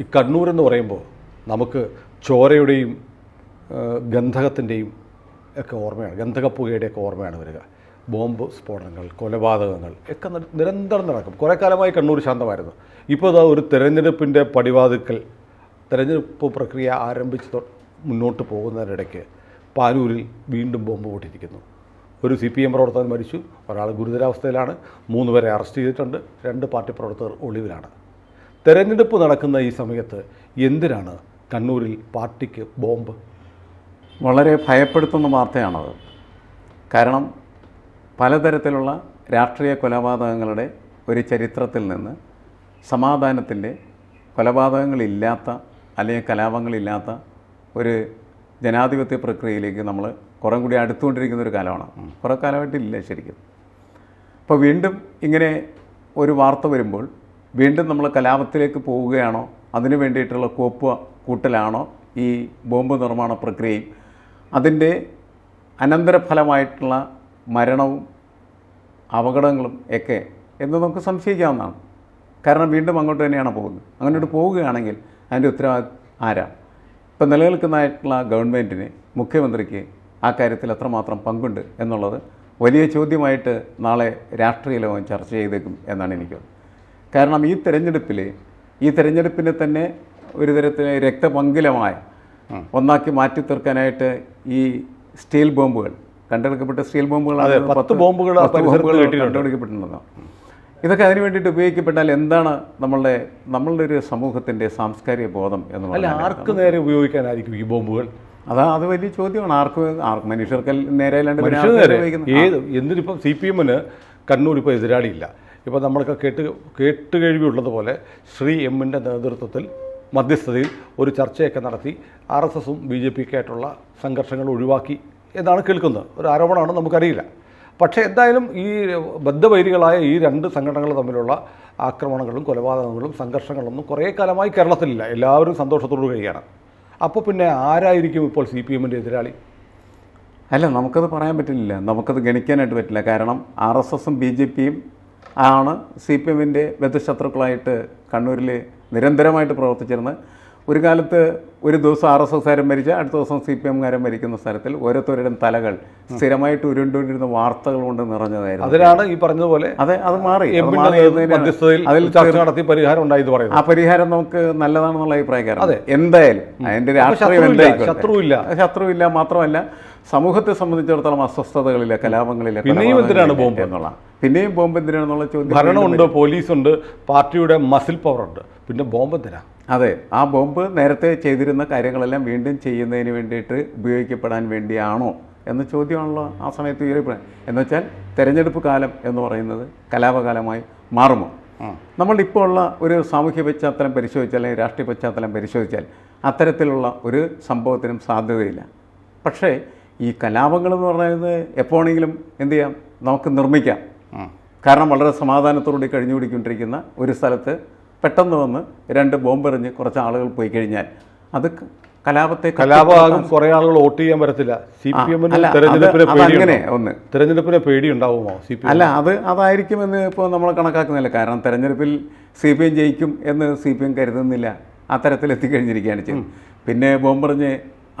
ഈ കണ്ണൂർ എന്ന് പറയുമ്പോൾ നമുക്ക് ചോരയുടെയും ഗന്ധകത്തിന്റെയും ഒക്കെ ഓർമ്മയാണ്. ഗന്ധകപ്പുകയുടെയൊക്കെ ഓർമ്മയാണ് വരിക. ബോംബ് സ്ഫോടനങ്ങൾ കൊലപാതകങ്ങൾ ഒക്കെ നിരന്തരം നടക്കും. കുറേ കാലമായി കണ്ണൂർ ശാന്തമായിരുന്നു. ഇപ്പോൾ അത് ഒരു തിരഞ്ഞെടുപ്പിന്റെ പടിവാതിക്കൽ തിരഞ്ഞെടുപ്പ് പ്രക്രിയ ആരംഭിച്ച് മുന്നോട്ട് പോകുന്നതിനിടയ്ക്ക് പാനൂരിൽ വീണ്ടും ബോംബ് പൊട്ടിയിരിക്കുന്നു. ഒരു സി പി എം പ്രവർത്തകൻ മരിച്ചു. ഒരാൾ ഗുരുതരാവസ്ഥയിലാണ്. മൂന്ന് പേരെ അറസ്റ്റ് ചെയ്തിട്ടുണ്ട്. രണ്ട് പാർട്ടി പ്രവർത്തകർ ഒളിവിലാണ്. തെരഞ്ഞെടുപ്പ് നടക്കുന്ന ഈ സമയത്ത് എന്തിനാണ് കണ്ണൂരിൽ പാർട്ടിക്ക് ബോംബ്? വളരെ ഭയപ്പെടുത്തുന്ന വാർത്തയാണത്. കാരണം പലതരത്തിലുള്ള രാഷ്ട്രീയ കൊലപാതകങ്ങളുടെ ഒരു ചരിത്രത്തിൽ നിന്ന് സമാധാനത്തിന്റെ കൊലപാതകങ്ങളില്ലാത്ത അല്ലെങ്കിൽ കലാപങ്ങളില്ലാത്ത ഒരു ജനാധിപത്യ പ്രക്രിയയിലേക്ക് നമ്മൾ കുറേ കൂടി അടുത്തുകൊണ്ടിരിക്കുന്ന ഒരു കാലമാണ്. കുറേ കാലമായിട്ടില്ല ശരിക്കും. അപ്പോൾ വീണ്ടും ഇങ്ങനെ ഒരു വാർത്ത വരുമ്പോൾ വീണ്ടും നമ്മൾ കലാപത്തിലേക്ക് പോവുകയാണോ അതിനു വേണ്ടിയിട്ടുള്ള കോപ്പ് കൂട്ടലാണോ? ഈ ബോംബ് നിർമ്മാണ പ്രക്രിയയും അതിന്റെ അനന്തരഫലമായിട്ടുള്ള മരണവും അപകടങ്ങളും ഒക്കെ എന്ന് നമുക്ക് സംശയിക്കാവുന്നതാണ്. കാരണം വീണ്ടും അങ്ങോട്ട് തന്നെയാണ് പോകുന്നത്. അങ്ങോട്ട് പോവുകയാണെങ്കിൽ അതിന്റെ ഉത്തരവാദിത്വം ആരാ? ഇപ്പം നിലനിൽക്കുന്നതായിട്ടുള്ള ഗവൺമെന്റിന് മുഖ്യമന്ത്രിക്ക് ആ കാര്യത്തിൽ എത്രമാത്രം പങ്കുണ്ട് എന്നുള്ളത് വലിയ ചോദ്യമായിട്ട് നാളെ രാഷ്ട്രീയ ലോകം ചർച്ച ചെയ്തേക്കും എന്നാണ് എനിക്ക് കാരണം ഈ തെരഞ്ഞെടുപ്പിൽ ഈ തെരഞ്ഞെടുപ്പിനെ തന്നെ ഒരു തരത്തിൽ രക്തപങ്കിലമായ ഒന്നാക്കി മാറ്റി തീർക്കാനായിട്ട് ഈ സ്റ്റീൽ ബോംബുകൾ കണ്ടെടുക്കപ്പെട്ട സ്റ്റീൽ ബോംബുകളാണ് പത്ത് ബോംബുകൾ ബോംബുകൾ കിട്ടിയിട്ടുണ്ട്. കണ്ടുപിടിക്കപ്പെട്ടിട്ടുണ്ടോ ഇതൊക്കെ അതിന് വേണ്ടിയിട്ട് ഉപയോഗിക്കപ്പെട്ടാൽ എന്താണ് നമ്മളുടെ നമ്മളുടെ ഒരു സമൂഹത്തിന്റെ സാംസ്കാരിക ബോധം എന്ന് പറഞ്ഞാൽ ആർക്ക് നേരെ ഉപയോഗിക്കാനായിരിക്കും ഈ ബോംബുകൾ? അതാ അത് വലിയ ചോദ്യമാണ്. ആർക്ക് ആർക്ക് മനുഷ്യർക്ക് നേരെ അല്ലാണ്ട് ഉപയോഗിക്കുന്നത്? എന്തിനിപ്പം സി പി എമ്മിന് കണ്ണൂർ ഇപ്പോൾ എതിരാളിയില്ല. ഇപ്പോൾ നമ്മളൊക്കെ കേട്ട് കേട്ട് കേൾവിയുള്ളതുപോലെ ശ്രീ എമ്മിന്റെ നേതൃത്വത്തിൽ മധ്യസ്ഥതയിൽ ഒരു ചർച്ചയൊക്കെ നടത്തി ആർ എസ് എസും ബി ജെ പിക്കായിട്ടുള്ള സംഘർഷങ്ങൾ ഒഴിവാക്കി എന്നാണ് കേൾക്കുന്നത്. ഒരു ആരോപണമാണ് നമുക്കറിയില്ല. പക്ഷേ എന്തായാലും ഈ ബദ്ധവൈരികളായ ഈ രണ്ട് സംഘടനകൾ തമ്മിലുള്ള ആക്രമണങ്ങളും കൊലപാതകങ്ങളും സംഘർഷങ്ങളൊന്നും കുറേ കാലമായി കേരളത്തിലില്ല. എല്ലാവരും സന്തോഷത്തോടു കഴിയാണ് അപ്പോൾ പിന്നെ ആരായിരിക്കും ഇപ്പോൾ സി പി എമ്മിന്റെ എതിരാളി? അല്ല നമുക്കത് പറയാൻ പറ്റില്ല. നമുക്കത് ഗണിക്കാനായിട്ട് പറ്റില്ല. കാരണം ആർ എസ് എസും ബി ജെ പിയും ആണ് സി പി എമ്മിന്റെ ബദ്ധശത്രുക്കളായിട്ട് കണ്ണൂരിൽ നിരന്തരമായിട്ട് പ്രവർത്തിച്ചിരുന്നത്. ഒരു കാലത്ത് ഒരു ദിവസം ആർ എസ് എസ്കാരൻ മരിച്ച അടുത്ത ദിവസം സി പി എംകാരൻ മരിക്കുന്ന സ്ഥലത്തിൽ ഓരോരുത്തരുടെയും തലകൾ സ്ഥിരമായിട്ട് ഉരുണ്ടുകൊണ്ടിരുന്ന വാർത്തകൾ കൊണ്ട് നിറഞ്ഞതായിരുന്നു. അതിനാണ് ഈ പറഞ്ഞതുപോലെ അതെ അത് മാറി. അതിൽ ചർച്ച നടത്തി പരിഹാരം ഉണ്ടായി പറയുന്നു. ആ പരിഹാരം നമുക്ക് നല്ലതാണെന്നുള്ള അതെ. എന്തായാലും അതിന്റെ രാഷ്ട്രീയം ശത്രുവില്ല. ശത്രുവില്ല. ശത്രുവില്ല മാത്രമല്ല സമൂഹത്തെ സംബന്ധിച്ചിടത്തോളം അസ്വസ്ഥതകളില്ല കലാപങ്ങളില്ല പിന്നെയും എന്തിനാണ് ബോംബ്? എന്നുള്ള പിന്നെയും ബോംബ് എന്തിനാണെന്നുള്ള ചോദ്യം ഭരണമുണ്ട് പോലീസുണ്ട് പാർട്ടിയുടെ മസിൽ പവറുണ്ട് പിന്നെ ബോംബ് എന്തിനാ? അതെ ആ ബോംബ് നേരത്തെ ചെയ്തിരുന്ന കാര്യങ്ങളെല്ലാം വീണ്ടും ചെയ്യുന്നതിന് വേണ്ടിയിട്ട് ഉപയോഗിക്കപ്പെടാൻ വേണ്ടിയാണോ എന്ന ചോദ്യമാണല്ലോ ആ സമയത്ത് ഉയരപ്പെടുന്നത് എന്ന് വെച്ചാൽ തെരഞ്ഞെടുപ്പ് കാലം എന്ന് പറയുന്നത് കലാപകാലമായി മാറുമോ? നമ്മളിപ്പോൾ ഉള്ള ഒരു സാമൂഹ്യ പശ്ചാത്തലം പരിശോധിച്ചാൽ അല്ലെങ്കിൽ രാഷ്ട്രീയ പശ്ചാത്തലം പരിശോധിച്ചാൽ അത്തരത്തിലുള്ള ഒരു സംഭവത്തിനും സാധ്യതയില്ല. പക്ഷേ ഈ കലാപങ്ങൾ എന്ന് പറയുന്നത് എപ്പോഴെങ്കിലും എന്ത് ചെയ്യാം? നമുക്ക് നിർമ്മിക്കാം. കാരണം വളരെ സമാധാനത്തോടുകൂടി കഴിഞ്ഞുകൂടിക്കൊണ്ടിരിക്കുന്ന ഒരു സ്ഥലത്ത് പെട്ടെന്ന് വന്ന് രണ്ട് ബോംബെറിഞ്ഞ് കുറച്ച് ആളുകൾ പോയി കഴിഞ്ഞാൽ അത് കലാപത്തെ കലാപമാകും. കുറെ ആളുകൾ വോട്ട് ചെയ്യാൻ പറ്റത്തില്ല സി പി എമ്മിന് തെരഞ്ഞെടുപ്പിനെ ഒന്ന്. തെരഞ്ഞെടുപ്പിനെ പേടി ഉണ്ടാവുമോ സി പി അല്ല അത് അതായിരിക്കുമെന്ന് ഇപ്പോൾ നമ്മൾ കണക്കാക്കുന്നില്ല. കാരണം തെരഞ്ഞെടുപ്പിൽ സി പി എം ജയിക്കും എന്ന് സി പി എം കരുതുന്നില്ല അത്തരത്തിൽ എത്തിക്കഴിഞ്ഞിരിക്കുകയാണ് ചെയ്യും പിന്നെ ബോംബെറിഞ്ഞ്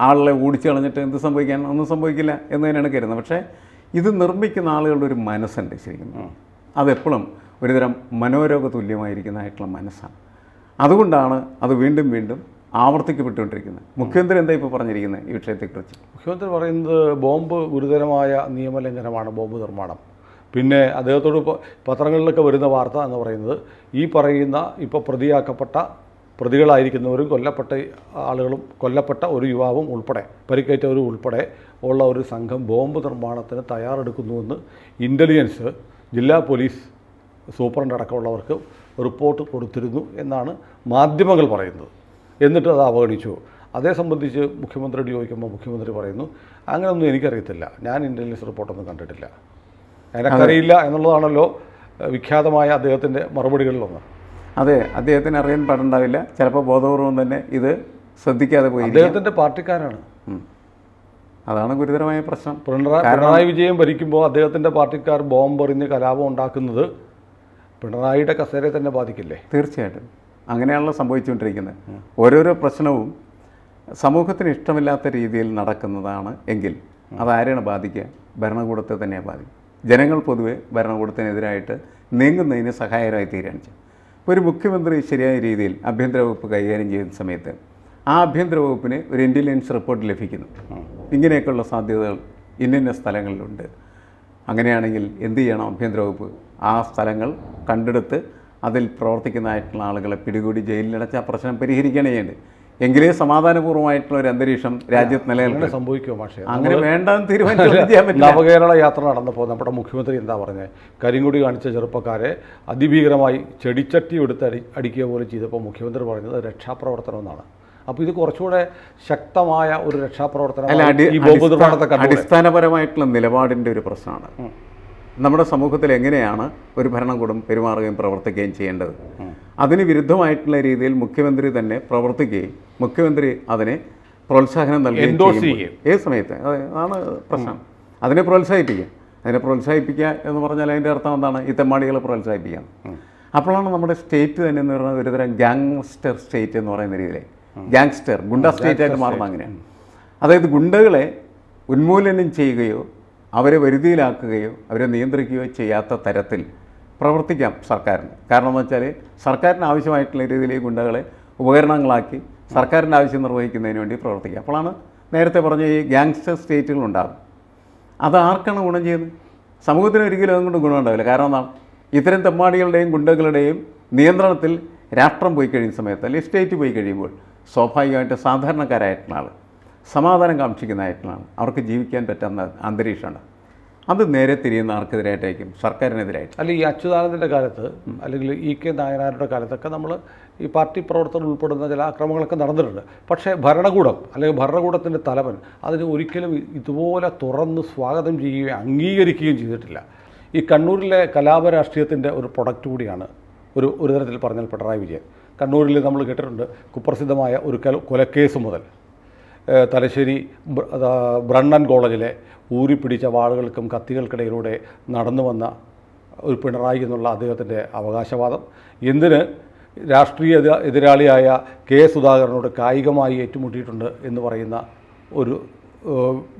ആളെ ഓടിച്ചു കളഞ്ഞിട്ട് എന്ത് സംഭവിക്കാൻ? ഒന്നും സംഭവിക്കില്ല എന്ന് തന്നെയാണ് കരുതുന്നത്. പക്ഷേ ഇത് നിർമ്മിക്കുന്ന ആളുകളുടെ ഒരു മനസ്സുണ്ട് ശരിക്കും. അതെപ്പോഴും ഒരുതരം മനോരോഗ തുല്യമായിരിക്കുന്നതായിട്ടുള്ള മനസ്സാണ്. അതുകൊണ്ടാണ് അത് വീണ്ടും വീണ്ടും ആവർത്തിക്കപ്പെട്ടുകൊണ്ടിരിക്കുന്നത്. മുഖ്യമന്ത്രി എന്താ ഇപ്പോൾ പറഞ്ഞിരിക്കുന്നത് ഈ വിഷയത്തെക്കുറിച്ച്? മുഖ്യമന്ത്രി പറയുന്നത് ബോംബ് ഗുരുതരമായ നിയമലംഘനമാണ് ബോംബ് നിർമ്മാണം. പിന്നെ അദ്ദേഹത്തോട് പത്രങ്ങളിലൊക്കെ വരുന്ന വാർത്ത എന്ന് പറയുന്നത് ഈ പറയുന്ന ഇപ്പോൾ പ്രതിയാക്കപ്പെട്ട പ്രതികളായിരിക്കുന്നവരും കൊല്ലപ്പെട്ട ആളുകളും കൊല്ലപ്പെട്ട ഒരു യുവാവും ഉൾപ്പെടെ പരിക്കേറ്റവരും ഉൾപ്പെടെ ഉള്ള ഒരു സംഘം ബോംബ് നിർമ്മാണത്തിന് തയ്യാറെടുക്കുന്നുവെന്ന് ഇന്റലിജൻസ് ജില്ലാ പോലീസ് സൂപ്രണ്ട് അടക്കമുള്ളവർക്ക് റിപ്പോർട്ട് കൊടുത്തിരുന്നു എന്നാണ് മാധ്യമങ്ങൾ പറയുന്നത്. എന്നിട്ട് അത് അവഗണിച്ചു. അതേ സംബന്ധിച്ച് മുഖ്യമന്ത്രിയോട് ചോദിക്കുമ്പോൾ മുഖ്യമന്ത്രി പറയുന്നു അങ്ങനെയൊന്നും എനിക്കറിയത്തില്ല. ഞാൻ ഇന്റലിജൻസ് റിപ്പോർട്ടൊന്നും കണ്ടിട്ടില്ല. എനിക്കറിയില്ല എന്നുള്ളതാണല്ലോ വിഖ്യാതമായ അദ്ദേഹത്തിന്റെ മറുപടികളിലൊന്ന്. അതെ അദ്ദേഹത്തിന് അറിയാൻ പാടുണ്ടാവില്ല. ചിലപ്പോൾ ബോധപൂർവം തന്നെ ഇത് ശ്രദ്ധിക്കാതെ പോയി അദ്ദേഹത്തിന്റെ പാർട്ടിക്കാരാണ്. അതാണ് ഗുരുതരമായ പ്രശ്നം. പിണറായി പിണറായി വിജയൻ ഭരിക്കുമ്പോൾ അദ്ദേഹത്തിന്റെ പാർട്ടിക്കാർ ബോംബെറിഞ്ഞ് കലാപം ഉണ്ടാക്കുന്നത് പിണറായിയുടെ കസേരയെ തന്നെ ബാധിക്കില്ലേ? തീർച്ചയായിട്ടും. അങ്ങനെയാണല്ലോ സംഭവിച്ചുകൊണ്ടിരിക്കുന്നത്. ഓരോരോ പ്രശ്നവും സമൂഹത്തിന് ഇഷ്ടമില്ലാത്ത രീതിയിൽ നടക്കുന്നതാണ് എങ്കിൽ അതാരെയാണ് ബാധിക്കുക? ഭരണകൂടത്തെ തന്നെയാണ് ബാധിക്കുക. ജനങ്ങൾ പൊതുവെ ഭരണകൂടത്തിനെതിരായിട്ട് നീങ്ങുന്നതിന് സഹായകരമായി തീരുകയാണ് ചെയ്യുന്നത് ഒരു മുഖ്യമന്ത്രി ശരിയായ രീതിയിൽ ആഭ്യന്തര വകുപ്പ് കൈകാര്യം ചെയ്യുന്ന സമയത്ത് ആ ആഭ്യന്തര വകുപ്പിന് ഒരു ഇന്റലിജൻസ് റിപ്പോർട്ട് ലഭിക്കുന്നു. ഇങ്ങനെയൊക്കെയുള്ള സാധ്യതകൾ ഇന്നിന്ന സ്ഥലങ്ങളിലുണ്ട്. അങ്ങനെയാണെങ്കിൽ എന്ത് ചെയ്യണം ആഭ്യന്തര വകുപ്പ്? ആ സ്ഥലങ്ങൾ കണ്ടെടുത്ത് അതിൽ പ്രവർത്തിക്കുന്നതായിട്ടുള്ള ആളുകളെ പിടികൂടി ജയിലിലടച്ച് ആ പ്രശ്നം പരിഹരിക്കുകയാണ് ചെയ്യേണ്ടത്. എങ്കിലേ സമാധാനപൂർവമായിട്ടുള്ള ഒരു അന്തരീക്ഷം രാജ്യത്ത് നിലനിൽക്കുന്നത് നിലനിൽക്കും. സംഭവിക്കുമോ പക്ഷേ അങ്ങനെ വേണ്ടെന്ന് പറ്റില്ല. നവകേരള യാത്ര നടന്നപ്പോൾ നമ്മുടെ മുഖ്യമന്ത്രി എന്താ പറഞ്ഞത് കരിങ്കുടി കാണിച്ച ചെറുപ്പക്കാരെ അതിഭീകരമായി ചെടിച്ചട്ടി എടുത്ത് അടി അടിക്കുക പോലും ചെയ്തപ്പോൾ മുഖ്യമന്ത്രി പറഞ്ഞത് രക്ഷാപ്രവർത്തനം എന്നാണ്. അപ്പോൾ ഇത് കുറച്ചുകൂടെ ശക്തമായ ഒരു രക്ഷാപ്രവർത്തനം അടിസ്ഥാനപരമായിട്ടുള്ള നിലപാടിന്റെ ഒരു പ്രശ്നമാണ്. നമ്മുടെ സമൂഹത്തിൽ എങ്ങനെയാണ് ഒരു ഭരണകൂടം പെരുമാറുകയും പ്രവർത്തിക്കുകയും ചെയ്യേണ്ടത്? അതിന് വിരുദ്ധമായിട്ടുള്ള രീതിയിൽ മുഖ്യമന്ത്രി തന്നെ പ്രവർത്തിക്കുകയും മുഖ്യമന്ത്രി അതിനെ പ്രോത്സാഹനം നൽകുകയും ഏത് സമയത്ത്? അതാണ് പ്രശ്നം. അതിനെ പ്രോത്സാഹിപ്പിക്കുക. അതിനെ പ്രോത്സാഹിപ്പിക്കുക എന്ന് പറഞ്ഞാൽ അതിന്റെ അർത്ഥം എന്താണ്? ഈ തെമ്മാടികളെ പ്രോത്സാഹിപ്പിക്കുക. അപ്പോഴാണ് നമ്മുടെ സ്റ്റേറ്റ് തന്നെ എന്ന് പറയുന്നത് ഒരുതരം ഗാങ്സ്റ്റർ സ്റ്റേറ്റ് എന്ന് പറയുന്ന രീതിയിലെ ഗാങ്സ്റ്റർ ഗുണ്ട സ്റ്റേറ്റ് ആയിട്ട് മാറുന്നത് അങ്ങനെയാണ് അതായത് ഗുണ്ടകളെ ഉന്മൂലനം ചെയ്യുകയോ അവരെ വരുതിയിലാക്കുകയോ അവരെ നിയന്ത്രിക്കുകയോ ചെയ്യാത്ത തരത്തിൽ പ്രവർത്തിക്കാം സർക്കാരിന്. കാരണം എന്ന് വെച്ചാൽ സർക്കാരിന് ആവശ്യമായിട്ടുള്ള രീതിയിൽ ഈ ഗുണ്ടകളെ ഉപകരണങ്ങളാക്കി സർക്കാരിന്റെ ആവശ്യം നിർവഹിക്കുന്നതിന് വേണ്ടി പ്രവർത്തിക്കാം. അപ്പോഴാണ് നേരത്തെ പറഞ്ഞ ഈ ഗാങ്സ്റ്റർ സ്റ്റേറ്റുകളുണ്ടാകും അത് ആർക്കാണ് ഗുണം ചെയ്യുന്നത്? സമൂഹത്തിന് ഒരിക്കലും അതുകൊണ്ട് ഗുണമുണ്ടാവില്ല കാരണം എന്താണ്? ഇത്തരം തെമ്മാടികളുടെയും ഗുണ്ടകളുടെയും നിയന്ത്രണത്തിൽ രാഷ്ട്രം പോയി കഴിയുന്ന സമയത്ത് അല്ലെങ്കിൽ സ്റ്റേറ്റ് പോയി കഴിയുമ്പോൾ സ്വാഭാവികമായിട്ട് സാധാരണക്കാരായിട്ടുള്ള ആൾ സമാധാനം കാക്ഷിക്കുന്നതായിട്ടുള്ള ആൾ അവർക്ക് ജീവിക്കാൻ പറ്റുന്ന അന്തരീക്ഷമാണ്. അത് നേരെ തിരിയുന്ന ആർക്കെതിരായിട്ടായിരിക്കും? സർക്കാരിനെതിരായിട്ട്. അല്ല ഈ അച്യുതാനന്ദന്റെ കാലത്ത് അല്ലെങ്കിൽ ഇ കെ നായനാരുടെ കാലത്തൊക്കെ നമ്മൾ ഈ പാർട്ടി പ്രവർത്തകർ ഉൾപ്പെടുന്ന ചില അക്രമങ്ങളൊക്കെ നടന്നിട്ടുണ്ട്. പക്ഷേ ഭരണകൂടം അല്ലെങ്കിൽ ഭരണകൂടത്തിന്റെ തലവൻ അതിന് ഒരിക്കലും ഇതുപോലെ തുറന്ന് സ്വാഗതം ചെയ്യുകയും അംഗീകരിക്കുകയും ചെയ്തിട്ടില്ല. ഈ കണ്ണൂരിലെ കലാപരാഷ്ട്രീയത്തിന്റെ ഒരു പ്രൊഡക്റ്റ് കൂടിയാണ് ഒരു ഒരു തരത്തിൽ പറഞ്ഞാൽ പിണറായി വിജയൻ. കണ്ണൂരിൽ നമ്മൾ കേട്ടിട്ടുണ്ട് കുപ്രസിദ്ധമായ ഒരു കൊല കൊലക്കേസ് മുതൽ. തലശ്ശേരി ബ്രണ്ണൻ കോളേജിലെ ഊരിപ്പിടിച്ച വാളുകൾക്കും കത്തികൾക്കിടയിലൂടെ നടന്നു വന്ന ഒരു പിണറായി എന്നുള്ള അദ്ദേഹത്തിന്റെ അവകാശവാദം. എന്തിന് രാഷ്ട്രീയ എതിരാളിയായ കെ സുധാകരനോട് കായികമായി ഏറ്റുമുട്ടിയിട്ടുണ്ട് എന്ന് പറയുന്ന ഒരു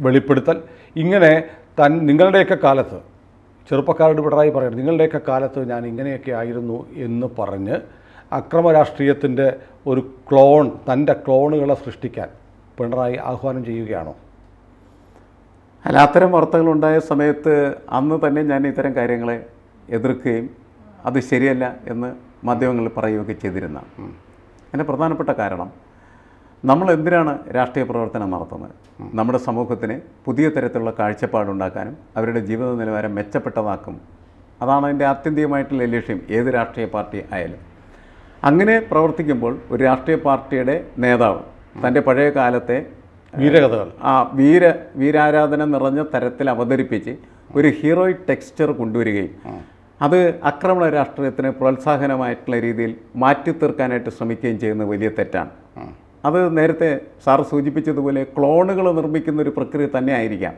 വെളിപ്പെടുത്തൽ. ഇങ്ങനെ തൻ നിങ്ങളുടെയൊക്കെ കാലത്ത് ചെറുപ്പക്കാരോട് പിണറായി പറയുന്നത് നിങ്ങളുടെയൊക്കെ കാലത്ത് ഞാൻ ഇങ്ങനെയൊക്കെ ആയിരുന്നു എന്ന് പറഞ്ഞ് അക്രമ രാഷ്ട്രീയത്തിന്റെ ഒരു ക്ലോൺ തന്റെ ക്ലോണുകളെ സൃഷ്ടിക്കാൻ പിണറായി ആഹ്വാനം ചെയ്യുകയാണോ? അല്ല അത്തരം വാർത്തകളുണ്ടായ സമയത്ത് അന്ന് തന്നെ ഞാൻ ഇത്തരം കാര്യങ്ങളെ എതിർക്കുകയും അത് ശരിയല്ല എന്ന് മാധ്യമങ്ങളിൽ പറയുകയൊക്കെ ചെയ്തിരുന്ന അതിന്റെ പ്രധാനപ്പെട്ട കാരണം നമ്മൾ എന്തിനാണ് രാഷ്ട്രീയ പ്രവർത്തനം നടത്തുന്നത്? നമ്മുടെ സമൂഹത്തിന് പുതിയ തരത്തിലുള്ള കാഴ്ചപ്പാടുണ്ടാക്കാനും അവരുടെ ജീവിത നിലവാരം മെച്ചപ്പെട്ടതാക്കും. അതാണ് അതിന്റെ ആത്യന്തികമായിട്ടുള്ള ലക്ഷ്യം ഏത് രാഷ്ട്രീയ പാർട്ടി ആയാലും. അങ്ങനെ പ്രവർത്തിക്കുമ്പോൾ ഒരു രാഷ്ട്രീയ പാർട്ടിയുടെ നേതാവ് തന്റെ പഴയ കാലത്തെ വീരകഥകൾ. ആ വീര വീരാരാധന നിറഞ്ഞ തരത്തിൽ അവതരിപ്പിച്ച് ഒരു ഹീറോയിക് ടെക്സ്ചർ കൊണ്ടുവരികയും അത് ആക്രമണ രാഷ്ട്രീയത്തിന് പ്രോത്സാഹനമായിട്ടുള്ള രീതിയിൽ മാറ്റി തീർക്കാനായിട്ട് ശ്രമിക്കുകയും ചെയ്യുന്ന വലിയ തെറ്റാണ്. അത് നേരത്തെ സാർ സൂചിപ്പിച്ചതുപോലെ ക്ലോണുകൾ നിർമ്മിക്കുന്ന ഒരു പ്രക്രിയ തന്നെ ആയിരിക്കാം.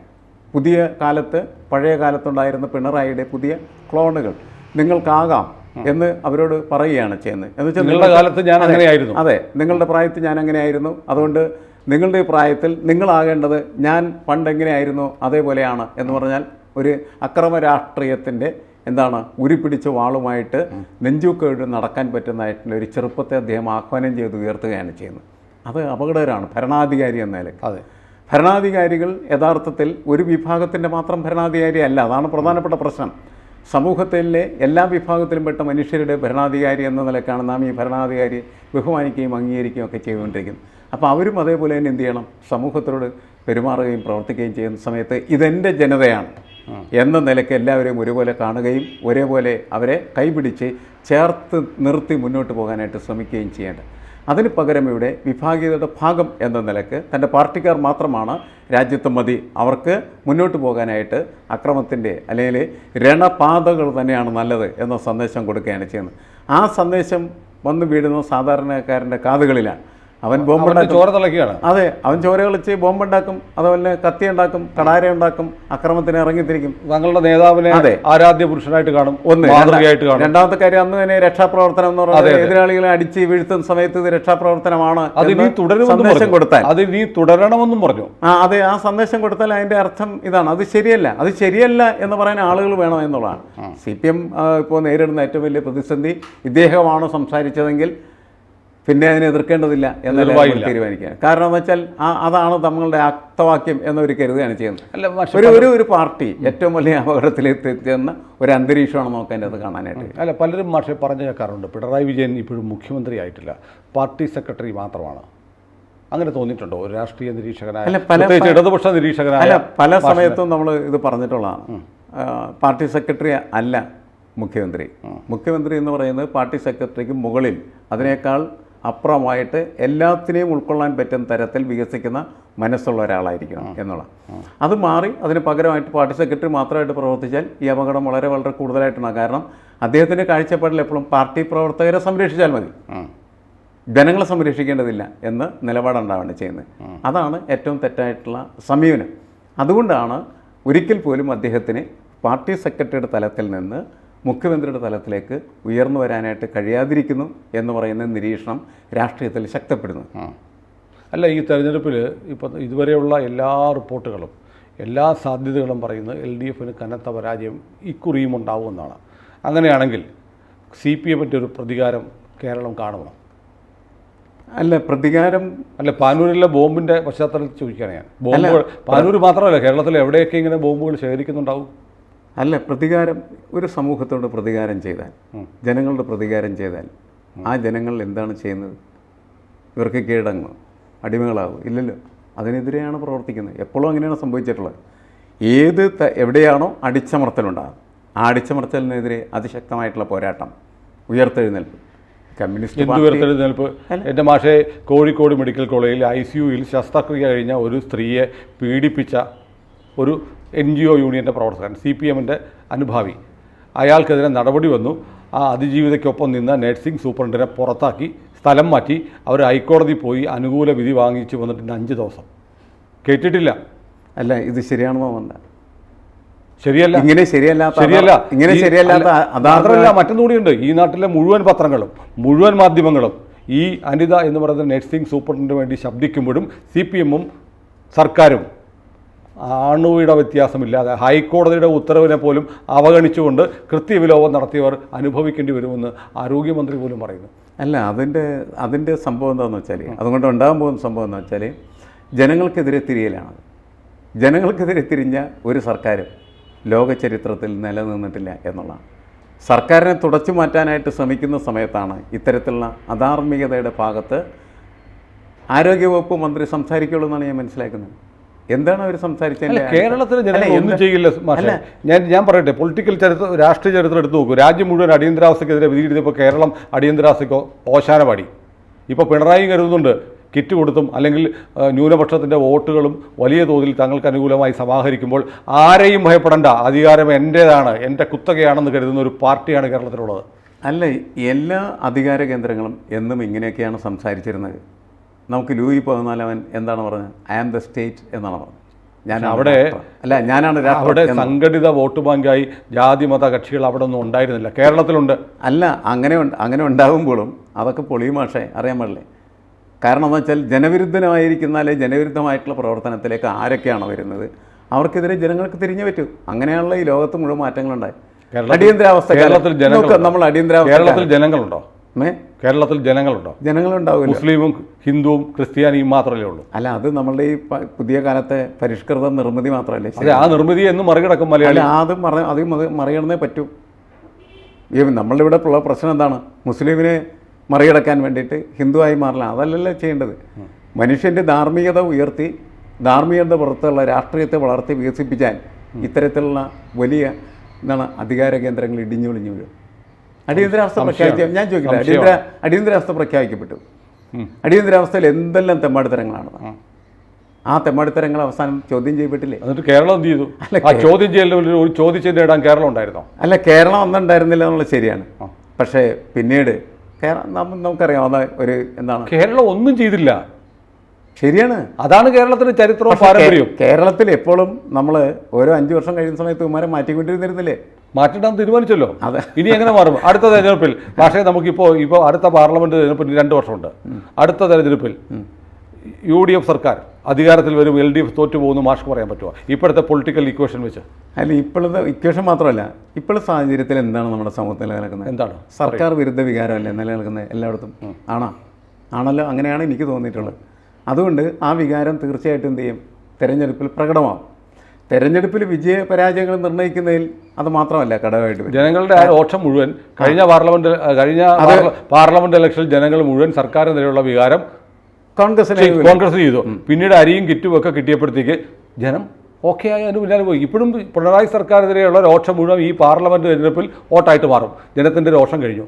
പുതിയ കാലത്ത് പഴയ കാലത്തുണ്ടായിരുന്ന പിണറായിയുടെ പുതിയ ക്ലോണുകൾ. നിങ്ങൾക്കാകാം എന്ന് അവരോട് പറയുകയാണ് ചെയ്യുന്നത്. എന്ന് വെച്ചാൽ നിങ്ങളുടെ കാലത്ത് ഞാൻ അങ്ങനെയായിരുന്നു. അതെ നിങ്ങളുടെ പ്രായത്തിൽ ഞാൻ അങ്ങനെയായിരുന്നു. അതുകൊണ്ട് നിങ്ങളുടെ പ്രായത്തിൽ നിങ്ങളാകേണ്ടത് ഞാൻ പണ്ട് എങ്ങനെയായിരുന്നു അതേപോലെയാണ് എന്ന് പറഞ്ഞാൽ ഒരു അക്രമ രാഷ്ട്രീയത്തിന്റെ എന്താണ് ഉരുപിടിച്ച വാളുമായിട്ട് നെഞ്ചൂക്കേട് നടക്കാൻ പറ്റുന്നതായിട്ടുള്ള ഒരു ചെറുപ്പത്തെ അദ്ദേഹം ആഹ്വാനം ചെയ്ത് ഉയർത്തുകയാണ് ചെയ്യുന്നത്. അത് അപകടകരമാണ് ഭരണാധികാരി എന്ന നിലയ്ക്ക്. അതെ. ഭരണാധികാരികൾ യഥാർത്ഥത്തിൽ ഒരു വിഭാഗത്തിന്റെ മാത്രം ഭരണാധികാരി അല്ല അതാണ് പ്രധാനപ്പെട്ട പ്രശ്നം. സമൂഹത്തിലെ എല്ലാ വിഭാഗത്തിലും പെട്ട മനുഷ്യരുടെ ഭരണാധികാരി എന്ന നിലക്കാണ് നാം ഈ ഭരണാധികാരി ബഹുമാനിക്കുകയും അംഗീകരിക്കുകയും ഒക്കെ ചെയ്തുകൊണ്ടിരിക്കുന്നത്. അപ്പോൾ അവരും അതേപോലെ തന്നെ എന്ത് ചെയ്യണം? സമൂഹത്തോട് പെരുമാറുകയും പ്രവർത്തിക്കുകയും ചെയ്യുന്ന സമയത്ത് ഇതെന്റെ ജനതയാണ് എന്ന നിലയ്ക്ക് എല്ലാവരെയും ഒരുപോലെ കാണുകയും ഒരേപോലെ അവരെ കൈപിടിച്ച് ചേർത്ത് നിർത്തി മുന്നോട്ട് പോകാനായിട്ട് ശ്രമിക്കുകയും ചെയ്യേണ്ടത്. അതിന് പകരം ഇവിടെ വിഭാഗീയതയുടെ ഭാഗം എന്ന നിലയ്ക്ക് തന്റെ പാർട്ടിക്കാർ മാത്രമാണ് രാജ്യത്ത് മതി. അവർക്ക് മുന്നോട്ട് പോകാനായിട്ട് അക്രമത്തിന്റെ അല്ലെങ്കിൽ രണപാതകൾ തന്നെയാണ് നല്ലത് എന്ന സന്ദേശം കൊടുക്കുകയാണ് ചെയ്യുന്നത്. ആ സന്ദേശം വന്നു വീഴുന്ന സാധാരണക്കാരന്റെ കാതുകളിലാണ്. അവൻ ബോംബുണ്ടാക്കും ചോര തിളക്കുകയാണ്. അതെ അവൻ ചോര കളിച്ച് ബോംബുണ്ടാക്കും അതുപോലെ കത്തി ഉണ്ടാക്കും കടാര ഉണ്ടാക്കും അക്രമത്തിന് ഇറങ്ങിത്തിരിക്കും തങ്ങളുടെ നേതാവിനെ അതെ. ആരാധ്യ പുരുഷനായിട്ട് കാണും ഒന്ന് മാതൃകയായിട്ട് കാണും. രണ്ടാമത്തെ കാര്യം അന്ന് തന്നെ രക്ഷാപ്രവർത്തനം എന്ന് പറഞ്ഞാൽ എതിരാളികളെ അടിച്ച് വീഴ്ത്തുന്ന സമയത്ത് ഇത് രക്ഷാപ്രവർത്തനമാണ് അത് നീ സന്ദേശം കൊടുത്താൽ. അത് നീ തുടരണമെന്നും പറഞ്ഞു. ആ അതെ ആ സന്ദേശം കൊടുത്താൽ അതിന്റെ അർത്ഥം ഇതാണ്. അത് ശരിയല്ല. അത് ശരിയല്ല എന്ന് പറയാൻ ആളുകൾ വേണം എന്നുള്ളതാണ്. സി പി എം ഇപ്പോൾ നേരിടുന്ന ഏറ്റവും വലിയ പ്രതിസന്ധി ഇദ്ദേഹമാണ് സംസാരിച്ചതെങ്കിൽ പിന്നെ അതിനെ എതിർക്കേണ്ടതില്ല എന്നല്ല. തീരുമാനിക്കുക. കാരണം എന്ന് വെച്ചാൽ ആ അതാണ് തങ്ങളുടെ ആക്തവാക്യം എന്നവർ കരുതുകയാണ് ചെയ്യുന്നത്. അല്ല ഒരു ഒരു ഒരു പാർട്ടി ഏറ്റവും വലിയ അപകടത്തിലേക്ക് എത്തുന്ന ഒരു അന്തരീക്ഷമാണ് നമുക്ക് അതിന്റെ അത് കാണാനായിട്ട് അല്ല പലരും മാഷെ പറഞ്ഞു കേൾക്കാറുണ്ട് പിണറായി വിജയൻ ഇപ്പോഴും മുഖ്യമന്ത്രി ആയിട്ടില്ല പാർട്ടി സെക്രട്ടറി മാത്രമാണ്. അങ്ങനെ തോന്നിയിട്ടുണ്ടോ? ഒരു രാഷ്ട്രീയ നിരീക്ഷകനായ പ്രത്യേകിച്ച് ഇടതുപക്ഷ നിരീക്ഷകനായ അല്ല പല സമയത്തും നമ്മൾ ഇത് പറഞ്ഞിട്ടുള്ളതാണ്. പാർട്ടി സെക്രട്ടറി അല്ല മുഖ്യമന്ത്രി. മുഖ്യമന്ത്രി എന്ന് പറയുന്നത് പാർട്ടി സെക്രട്ടറിക്ക് മുകളിൽ അതിനേക്കാൾ അപ്പുറമായിട്ട് എല്ലാത്തിനെയും ഉൾക്കൊള്ളാൻ പറ്റുന്ന തരത്തിൽ വികസിക്കുന്ന മനസ്സുള്ള ഒരാളായിരിക്കണം എന്നുള്ള. അത് മാറി അതിന് പകരമായിട്ട് പാർട്ടി സെക്രട്ടറി മാത്രമായിട്ട് പ്രവർത്തിച്ചാൽ ഈ അപകടം വളരെ വളരെ കൂടുതലായിട്ടാണ്. കാരണം അദ്ദേഹത്തിന്റെ കാഴ്ചപ്പാടിൽ എപ്പോഴും പാർട്ടി പ്രവർത്തകരെ സംരക്ഷിച്ചാൽ മതി. ജനങ്ങളെ സംരക്ഷിക്കേണ്ടതില്ല എന്ന് നിലപാടുണ്ടാവുകയാണ് ചെയ്യുന്നത്. അതാണ് ഏറ്റവും തെറ്റായിട്ടുള്ള സമീപനം. അതുകൊണ്ടാണ് ഒരിക്കൽ പോലും അദ്ദേഹത്തിന് പാർട്ടി സെക്രട്ടറിയുടെ തലത്തിൽ നിന്ന് മുഖ്യമന്ത്രിയുടെ തലത്തിലേക്ക് ഉയർന്നു വരാനായിട്ട് കഴിയാതിരിക്കുന്നു എന്ന് പറയുന്ന നിരീക്ഷണം രാഷ്ട്രീയത്തിൽ ശക്തപ്പെടുന്നു. അല്ല ഈ തെരഞ്ഞെടുപ്പിൽ ഇപ്പം ഇതുവരെയുള്ള എല്ലാ റിപ്പോർട്ടുകളും എല്ലാ സാധ്യതകളും പറയുന്നത് എൽ ഡി എഫിന് കനത്ത പരാജയം ഇക്കുറിയും ഉണ്ടാവുമെന്നാണ് അങ്ങനെയാണെങ്കിൽ സി പി എമ്മിന്റെ ഒരു പ്രതികാരം കേരളം കാണുമോ? അല്ല പ്രതികാരം അല്ല പാനൂരിലെ ബോംബിന്റെ പശ്ചാത്തലത്തിൽ ചോദിക്കുകയാണ് ഞാൻ. ബോംബുകൾ പാനൂർ മാത്രമല്ല കേരളത്തിൽ എവിടെയൊക്കെ ഇങ്ങനെ ബോംബുകൾ ശേഖരിക്കുന്നുണ്ടാവും? അല്ല പ്രതികാരം ഒരു സമൂഹത്തോട് പ്രതികാരം ചെയ്താൽ ജനങ്ങളുടെ പ്രതികാരം ചെയ്താൽ ആ ജനങ്ങൾ എന്താണ് ചെയ്യുന്നത്? ഇവർക്ക് കീഴടങ്ങും അടിമകളാവും ഇല്ലല്ലോ. അതിനെതിരെയാണ് പ്രവർത്തിക്കുന്നത്. എപ്പോഴും അങ്ങനെയാണ് സംഭവിച്ചിട്ടുള്ളത്. ഏത് എവിടെയാണോ അടിച്ചമർത്തലുണ്ടാകും. ആ അടിച്ചമർത്തലിനെതിരെ അതിശക്തമായിട്ടുള്ള പോരാട്ടം ഉയർത്തെഴുന്നേൽപ്പ്. കമ്മ്യൂണിസ്റ്റ് എന്ത് പാർട്ടി ഉയർത്തെഴുന്നേൽപ്പ്? എന്റെ മാഷെ കോഴിക്കോട് മെഡിക്കൽ കോളേജിൽ ഐ സി യുയിൽ ശസ്ത്രക്രിയ കഴിഞ്ഞ ഒരു സ്ത്രീയെ പീഡിപ്പിച്ച ഒരു എൻ ജി ഒ യൂണിയന്റെ പ്രവർത്തകൻ സി പി എമ്മിന്റെ അനുഭാവി. അയാൾക്കെതിരെ നടപടി വന്നു. ആ അതിജീവിതയ്ക്കൊപ്പം നിന്ന നഴ്സിംഗ് സൂപ്രണ്ടിനെ പുറത്താക്കി സ്ഥലം മാറ്റി അവർ ഹൈക്കോടതി പോയി അനുകൂല വിധി വാങ്ങിച്ചു വന്നിട്ടുണ്ട് അഞ്ച് ദിവസം. കേട്ടിട്ടില്ല. അല്ല ഇത് ശരിയാണെന്നോ വന്ന ശരിയല്ല. ഇങ്ങനെ ശരിയല്ലാത്ത ശരിയല്ല. ഇങ്ങനെ ശരിയല്ല ശരിയല്ലാത്ത മാത്രമല്ല മറ്റൊന്നും കൂടിയുണ്ട് ഈ നാട്ടിലെ മുഴുവൻ പത്രങ്ങളും മുഴുവൻ മാധ്യമങ്ങളും ഈ അനിത എന്ന് പറയുന്ന നഴ്സിംഗ് സൂപ്രണ്ടിന് വേണ്ടി ശബ്ദിക്കുമ്പോഴും സി പി എമ്മും സർക്കാരും ആണുവിട വ്യത്യാസമില്ലാതെ ഹൈക്കോടതിയുടെ ഉത്തരവിനെ പോലും അവഗണിച്ചുകൊണ്ട് കൃത്യവിലോപം നടത്തിയവർ അനുഭവിക്കേണ്ടി വരുമെന്ന് ആരോഗ്യമന്ത്രി പോലും പറയുന്നു. അല്ല അതിന്റെ അതിന്റെ സംഭവം എന്താണെന്ന് വെച്ചാൽ അതുകൊണ്ട് ഉണ്ടാകാൻ പോകുന്ന സംഭവം എന്ന് വെച്ചാൽ ജനങ്ങൾക്കെതിരെ തിരിയലാണ്. ജനങ്ങൾക്കെതിരെ തിരിഞ്ഞ ഒരു സർക്കാരും ലോക ചരിത്രത്തിൽ നിലനിന്നിട്ടില്ല എന്നുള്ളതാണ്. സർക്കാരിനെ തുടച്ചു മാറ്റാനായിട്ട് ശ്രമിക്കുന്ന സമയത്താണ് ഇത്തരത്തിലുള്ള അധാർമികതയുടെ ഭാഗത്ത് ആരോഗ്യവകുപ്പ് മന്ത്രി സംസാരിക്കുള്ളൂ എന്നാണ് ഞാൻ മനസ്സിലാക്കുന്നത്. എന്താണ് അവർ സംസാരിച്ചത് കേരളത്തിലെ ജനങ്ങൾ ഒന്നും ചെയ്യില്ല മാഷെ. ഞാൻ ഞാൻ പറയട്ടെ പൊളിറ്റിക്കൽ ചരിത്രം രാഷ്ട്രീയ ചരിത്രം എടുത്തു നോക്കൂ. രാജ്യം മുഴുവൻ അടിയന്തരാവസ്ഥക്കെതിരെ വിധി എഴുതിയപ്പോൾ കേരളം അടിയന്തരാവസ്ഥയ്ക്ക് ഓശാന പാടി ഇപ്പോൾ പിണറായി കരുതുന്നുണ്ട് കിറ്റ് കൊടുത്തും അല്ലെങ്കിൽ ന്യൂനപക്ഷത്തിന്റെ വോട്ടുകളും വലിയ തോതിൽ തങ്ങൾക്ക് അനുകൂലമായി സമാഹരിക്കുമ്പോൾ ആരെയും ഭയപ്പെടേണ്ട അധികാരം എന്റേതാണ് എന്റെ കുത്തകയാണെന്ന് കരുതുന്ന ഒരു പാർട്ടിയാണ് കേരളത്തിലുള്ളത്. അല്ല എല്ലാ അധികാര കേന്ദ്രങ്ങളും എന്നും ഇങ്ങനെയൊക്കെയാണ് സംസാരിച്ചിരുന്നത്. നമുക്ക് ലൂയി പതിനാലവൻ എന്താണ് പറഞ്ഞത് ഐ ആം ദ സ്റ്റേറ്റ് എന്നാണ് പറഞ്ഞത് ഞാൻ അവിടെ- അല്ല ഞാനാണ് അവിടെ. സംഘടിത വോട്ട് ബാങ്കായി ജാതി മത കക്ഷികൾ അവിടെ ഒന്നും ഉണ്ടായിരുന്നില്ല കേരളത്തിലുണ്ട് അല്ല അങ്ങനെ അങ്ങനെ ഉണ്ടാകുമ്പോഴും അതൊക്കെ പൊളിയും മാഷേ അറിയാൻ പാടില്ലേ കാരണം എന്ന് വെച്ചാൽ ജനവിരുദ്ധമായിരിക്കുന്നാലേ ജനവിരുദ്ധമായിട്ടുള്ള പ്രവർത്തനത്തിലേക്ക് ആരൊക്കെയാണ് വരുന്നത് അവർക്കെതിരെ ജനങ്ങൾക്ക് തിരിഞ്ഞു പറ്റൂ അങ്ങനെയുള്ള ഈ ലോകത്ത് മുഴുവൻ മാറ്റങ്ങളുണ്ടായി അടിയന്തരാവസ്ഥ. കേരളത്തിൽ ജനങ്ങൾ? നമ്മൾ അടിയന്തരാവസ്ഥ കേരളത്തിൽ. ജനങ്ങളുണ്ടോ? കേരളത്തിൽ ജനങ്ങളുണ്ടോ? ജനങ്ങളുണ്ടാവില്ല. മുസ്ലിമും ഹിന്ദുവും ക്രിസ്ത്യാനിയും മാത്രമല്ലേ ഉള്ളൂ? അല്ല അത് നമ്മളുടെ ഈ പുതിയ കാലത്തെ പരിഷ്കൃത നിർമ്മിതി മാത്രമല്ലേ? അതെ ആ നിർമ്മിതി എന്ന് മറികടക്കും മലയാളി. അത് മറ അത് മറികടന്നേ പറ്റൂ. നമ്മളുടെ ഇവിടെ ഉള്ള പ്രശ്നം എന്താണ്? മുസ്ലിമിനെ മറികടക്കാൻ വേണ്ടിയിട്ട് ഹിന്ദുവായി മാറില്ല അതല്ലല്ലോ ചെയ്യേണ്ടത്. മനുഷ്യന്റെ ധാർമ്മികത ഉയർത്തി ധാർമ്മികത പുറത്തുള്ള രാഷ്ട്രീയത്തെ വളർത്തി വികസിപ്പിച്ചാൽ ഇത്തരത്തിലുള്ള വലിയ എന്താണ് അധികാര കേന്ദ്രങ്ങൾ ഇടിഞ്ഞൊളിഞ്ഞു വീഴും. അടിയന്തരാവസ്ഥ പ്രഖ്യാപിച്ച ഞാൻ ചോദിക്കില്ല അടിയന്തര അടിയന്തരാവസ്ഥ പ്രഖ്യാപിക്കപ്പെട്ടു. അടിയന്തരാവസ്ഥയിൽ എന്തെല്ലാം തെമ്മാടിത്തരങ്ങളാണ് ആ. തെമ്മാടിത്തരങ്ങൾ അവസാനം ചോദ്യം ചെയ്യപ്പെട്ടില്ലേ? എന്നിട്ട് കേരളം എന്ത് ചെയ്തു? ആ ചോദ്യം ചെയ്യലിൽ ഒരു ചോദിച്ചു നേടാൻ കേരളം ഉണ്ടായിരുന്നോ? അല്ല കേരളം അന്നുണ്ടായിരുന്നില്ല എന്നുള്ളത് ശരിയാണ്. പക്ഷേ പിന്നീട് നമുക്കറിയാം അത് ഒരു എന്താണ്? കേരളം ഒന്നും ചെയ്തില്ല. ശരിയാണ്. അതാണ് കേരളത്തിന്റെ ചരിത്രവും പാരമ്പര്യവും. കേരളത്തിൽ എപ്പോഴും നമ്മൾ ഓരോ അഞ്ച് വർഷം കഴിയുന്ന സമയത്ത് ഇവന്മാരെ മാറ്റിക്കൊണ്ടിരുന്നിരുന്നില്ലേ? മാറ്റിടാൻ തീരുമാനിച്ചല്ലോ. അതെ. ഇനി എങ്ങനെ മാറും? അടുത്ത തെരഞ്ഞെടുപ്പിൽ പക്ഷേ നമുക്കിപ്പോൾ ഇപ്പോൾ അടുത്ത പാർലമെന്റ് തെരഞ്ഞെടുപ്പിൽ രണ്ട് വർഷമുണ്ട്. അടുത്ത തെരഞ്ഞെടുപ്പിൽ യു ഡി എഫ് സർക്കാർ അധികാരത്തിൽ വരും എൽ ഡി എഫ് തോറ്റു പോകുന്നു മാഷ്ക്ക് പറയാൻ പറ്റുമോ? ഇപ്പോഴത്തെ പൊളിറ്റിക്കൽ ഇക്വേഷൻ വെച്ച്. അല്ല ഇപ്പോഴത്തെ ഇക്വേഷൻ മാത്രമല്ല ഇപ്പോഴത്തെ സാഹചര്യത്തിൽ എന്താണ് നമ്മുടെ സമൂഹത്തിൽ നിലനിൽക്കുന്നത്? എന്താണ്? സർക്കാർ വിരുദ്ധ വികാരമല്ലേ നിലനിൽക്കുന്നത് എല്ലായിടത്തും? ആണോ? ആണല്ലോ അങ്ങനെയാണ് എനിക്ക് തോന്നിയിട്ടുള്ളത്. അതുകൊണ്ട് ആ വികാരം തീർച്ചയായിട്ടും എന്ത് ചെയ്യും? തെരഞ്ഞെടുപ്പിൽ പ്രകടമാവും. തെരഞ്ഞെടുപ്പിൽ വിജയ പരാജയങ്ങൾ നിർണയിക്കുന്നതിൽ അത് മാത്രമല്ല ഘടകമായിട്ട് ജനങ്ങളുടെ ആ ഓക്ഷം മുഴുവൻ കഴിഞ്ഞ പാർലമെന്റ് കഴിഞ്ഞ പാർല- പാർലമെന്റ് ഇലക്ഷനിൽ ജനങ്ങൾ മുഴുവൻ സർക്കാരിനെതിരെയുള്ള വികാരം കോൺഗ്രസിന് കോൺഗ്രസ് ചെയ്തു. പിന്നീട് അരിയും കിറ്റും ഒക്കെ കിട്ടിയപ്പോഴത്തേക്ക് ജനം ഓക്കെ ആയി അതിന് പിന്നാലെ പോയി. ഇപ്പോഴും പിണറായി സർക്കാരിനെതിരെയുള്ള രോഷം മുഴുവൻ ഈ പാർലമെന്റ് തെരഞ്ഞെടുപ്പിൽ വോട്ടായിട്ട് മാറും. ജനത്തിന്റെ രോഷം കഴിഞ്ഞു.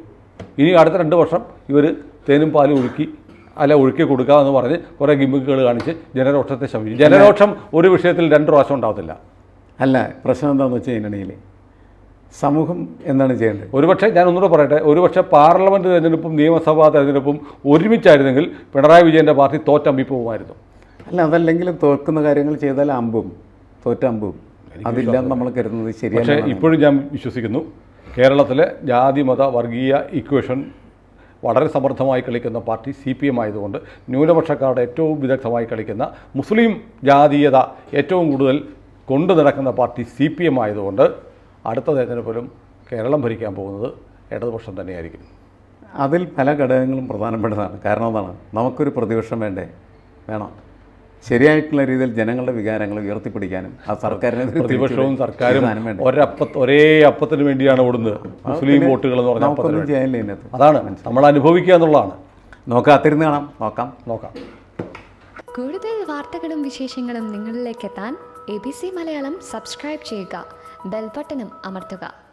ഇനി അടുത്ത രണ്ട് വർഷം ഇവർ തേനും പാലും ഒഴുക്കി അല്ല ഒഴുക്കി കൊടുക്കുക എന്ന് പറഞ്ഞ് കുറേ ഗിമ്മിക്കുകൾ കാണിച്ച് ജനരോക്ഷത്തെ ശമിച്ചു. ജനരോക്ഷം ഒരു വിഷയത്തിൽ രണ്ട് പ്രാവശ്യം ഉണ്ടാകത്തില്ല അല്ല പ്രശ്നം എന്താണെന്ന് വെച്ച് കഴിഞ്ഞിട്ടുണ്ടെങ്കിൽ സമൂഹം എന്താണ് ചെയ്യേണ്ടത്? ഒരുപക്ഷെ ഞാൻ ഒന്നുകൂടെ പറയട്ടെ ഒരുപക്ഷെ പാർലമെന്റ് തെരഞ്ഞെടുപ്പും നിയമസഭാ തെരഞ്ഞെടുപ്പും ഒരുമിച്ചായിരുന്നെങ്കിൽ പിണറായി വിജയന്റെ പാർട്ടി തോറ്റമ്പി പോകുമായിരുന്നു അല്ല അതല്ലെങ്കിലും തോൽക്കുന്ന കാര്യങ്ങൾ ചെയ്താൽ അമ്പും തോറ്റമ്പും. അതില്ല നമ്മൾ കരുതുന്നത് പക്ഷേ ശരിയല്ല ഇപ്പോഴും ഞാൻ വിശ്വസിക്കുന്നു കേരളത്തിലെ ജാതി മത വർഗീയ ഇക്വേഷൻ വളരെ സമർത്ഥമായി കളിക്കുന്ന പാർട്ടി സി പി എം ആയതുകൊണ്ട് ന്യൂനപക്ഷക്കാരുടെ ഏറ്റവും വിദഗ്ധമായി കളിക്കുന്ന മുസ്ലിം ജാതീയത ഏറ്റവും കൂടുതൽ കൊണ്ടു നടക്കുന്ന പാർട്ടി സി പി എം ആയതുകൊണ്ട് അടുത്ത തെരഞ്ഞെടുപ്പിലും കേരളം ഭരിക്കാൻ പോകുന്നത് ഇടതുപക്ഷം തന്നെയായിരിക്കും. അതിൽ പല ഘടകങ്ങളും പ്രധാനപ്പെട്ടതാണ്. കാരണം എന്താണ്? നമുക്കൊരു പ്രതിപക്ഷം വേണ്ടേ? വേണം. ശരിയായിട്ടുള്ള രീതിയിൽ ജനങ്ങളുടെ വികാരങ്ങൾ ഉയർത്തിപ്പിടിക്കാനും ആ സർക്കാരിനെ പ്രതിപക്ഷവും സർക്കാരും ഒരേ അപ്പത്തിന് വേണ്ടിയാണ് ഓടുന്നത്. മുസ്ലിം വോട്ടുകൾ എന്ന് പറഞ്ഞാൽ അതാണ് നമ്മൾ അനുഭവിക്കുക എന്നുള്ളതാണ്. നോക്കാം അത്തിരുന്ന് കാണാം. നോക്കാം. നോക്കാം. കൂടുതൽ വാർത്തകളും വിശേഷങ്ങളും നിങ്ങളിലേക്ക് എത്താൻ A B C Malayalam subscribe ചെയ്യുക. ബെൽബട്ടനും അമർത്തുക.